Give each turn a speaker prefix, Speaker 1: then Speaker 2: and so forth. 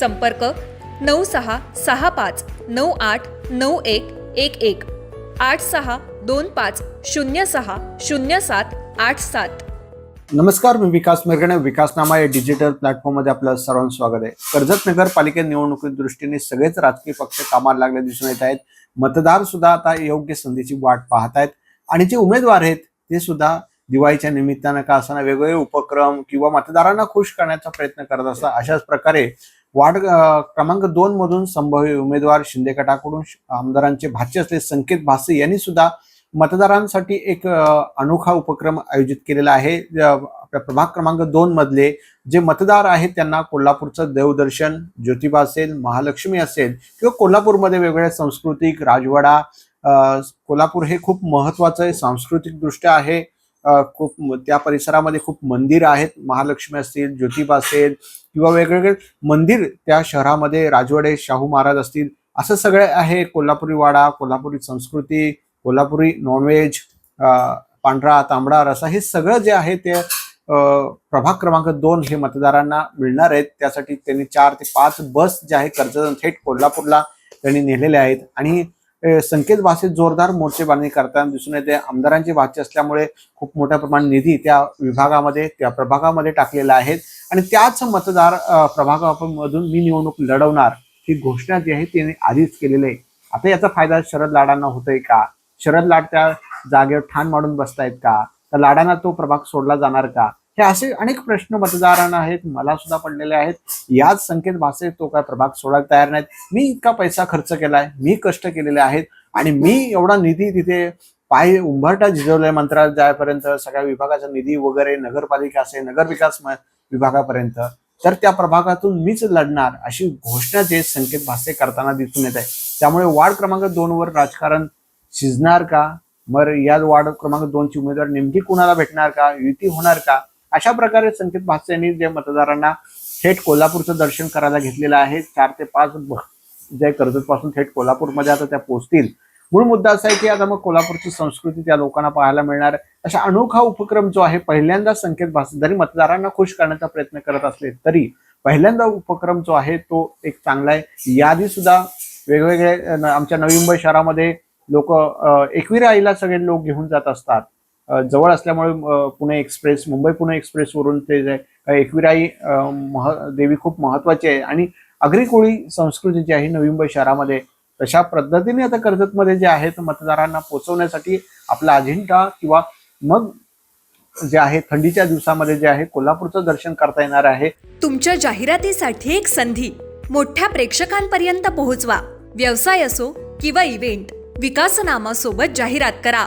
Speaker 1: संपर्क नऊ सहा सहा पाच नऊ आठ नऊ एक एक एक. आठ सहा दोन पाच शून्य सहा शून्य सात आठ सात.
Speaker 2: नमस्कार मी विकास मिरगणे. विकासनामा या डिजिटल प्लॅटफॉर्ममध्ये आपलं सर्वांचं स्वागत आहे. कर्जत नगरपालिका निवडणुकी दृष्टीने सगळेच राजकीय पक्ष कामाला लागले दिसून येत आहेत. मतदार सुद्धा आता योग्य संधीची वाट पाहत आहेत. आणि जे उमेदवार आहेत ते सुद्धा दिवाळीच्या निमित्तानं का असताना वेगवेगळे उपक्रम किंवा मतदारांना खुश करण्याचा प्रयत्न करत असतात अशाच प्रकारे वार्ड क्रमांक दोन मधून संभाव्य उमेदवार शिंदे गटाकडून आमदारांचे भाचे असलेले संकेत भासे यांनी सुद्धा मतदारांसाठी एक अनोखा उपक्रम आयोजित केलेला आहे. आपल्या प्रभाग क्रमांक दोन मधले जे मतदार आहेत त्यांना कोल्हापूरचं देवदर्शन ज्योतिबा असेल महालक्ष्मी असेल किंवा कोल्हापूरमध्ये वेगवेगळ्या सांस्कृतिक राजवाडा कोल्हापूर हे खूप महत्वाचं आहे सांस्कृतिकदृष्ट्या आहे. खूप त्या परिसरामध्ये खूप मंदिर आहेत. महालक्ष्मी असतील ज्योतिबा असेल किंवा वेगवेगळे मंदिर त्या शहरामध्ये राजवाडे शाहू महाराज असतील. असं सगळं आहे. कोल्हापुरी वाडा कोल्हापुरी संस्कृती कोल्हापुरी नॉनव्हेज पांढरा तांबडा रसा हे सगळं जे आहे ते प्रभाग क्रमांक दोन हे मतदारांना मिळणार आहेत. त्यासाठी त्यांनी चार ते पाच बस जे आहे कर्जत थेट कोल्हापूरला त्यांनी नेलेले आहेत. आणि संकेत भाषेत जोरदार मोर्चे बांधणी करताना दिसून येते. आमदारांची भाषे असल्यामुळे खूप मोठ्या प्रमाणात निधी त्या विभागामध्ये त्या प्रभागामध्ये टाकलेला आहे. आणि त्याच मतदार प्रभागामधून मी निवडणूक लढवणार ही घोषणा जी आहे त्यांनी आधीच केलेली आहे. आता याचा फायदा शरद लाडांना होतोय का? शरद लाड त्या जागेवर ठाण मांडून बसतायत का? तर लाडांना तो प्रभाग सोडला जाणार का? हे असे अनेक प्रश्न मतदारांना आहेत मला सुद्धा पडलेले आहेत. याच संकेत भाषेत तो काय प्रभाग सोडायला तयार नाहीत. मी इतका पैसा खर्च केलाय मी कष्ट केलेले आहेत आणि मी एवढा निधी तिथे पाय उंबरटा झिजवलाय मंत्रालयात जायपर्यंत सगळ्या विभागाचा निधी वगैरे नगरपालिका असेल नगरविकास विभागापर्यंत तर त्या प्रभागातून मीच लढणार अशी घोषणा जे संकेत भासे करताना दिसून येत आहे. त्यामुळे वार्ड क्रमांक दोन वर राजकारण शिजणार का? मग या वार्ड क्रमांक दोनची उमेदवार नेमकी कुणाला भेटणार का? युती होणार का? अशा प्रकारे संकेत भासे यांनी जे मतदारांना थेट कोल्हापूरचं दर्शन करायला घेतलेलं आहे चार ते पाच ब- जे कर्जत पासून थेट कोल्हापूरमध्ये आता त्या पोहोचतील मूळ मुद्दा असा आहे की आता मग कोल्हापूरची संस्कृती त्या लोकांना पाहायला मिळणार. आहे. अशा अनोखा उपक्रम जो आहे पहिल्यांदा संकेत भास जरी मतदारांना खुश करण्याचा प्रयत्न करत असले तरी पहिल्यांदा उपक्रम जो आहे तो एक चांगला आहे. याआधी सुद्धा वेगवेगळे न- आमच्या नवी मुंबई शहरामध्ये लोक एकविरा आईला सगळे लोक घेऊन जात असतात. जवळ असल्यामुळे पुणे एक्सप्रेस मुंबई पुणे एक्सप्रेसवरून ते जे एकविराई मह देवी खूप महत्वाची आहे. आणि आगरी कोळी संस्कृती जी आहे नवी मुंबई शहरामध्ये. तशा पद्धतीने आता कर्जतमध्ये जे आहेत मतदारांना पोहोचवण्यासाठी आपला अजिंठा किंवा मग जे आहे थंडीच्या दिवसामध्ये जे आहे कोल्हापूरचं दर्शन करता येणार आहे.
Speaker 1: तुमच्या जाहिरातीसाठी एक संधी. मोठ्या प्रेक्षकांपर्यंत पोहोचवा. व्यवसाय असो किंवा इव्हेंट विकासनामासोबत जाहिरात करा.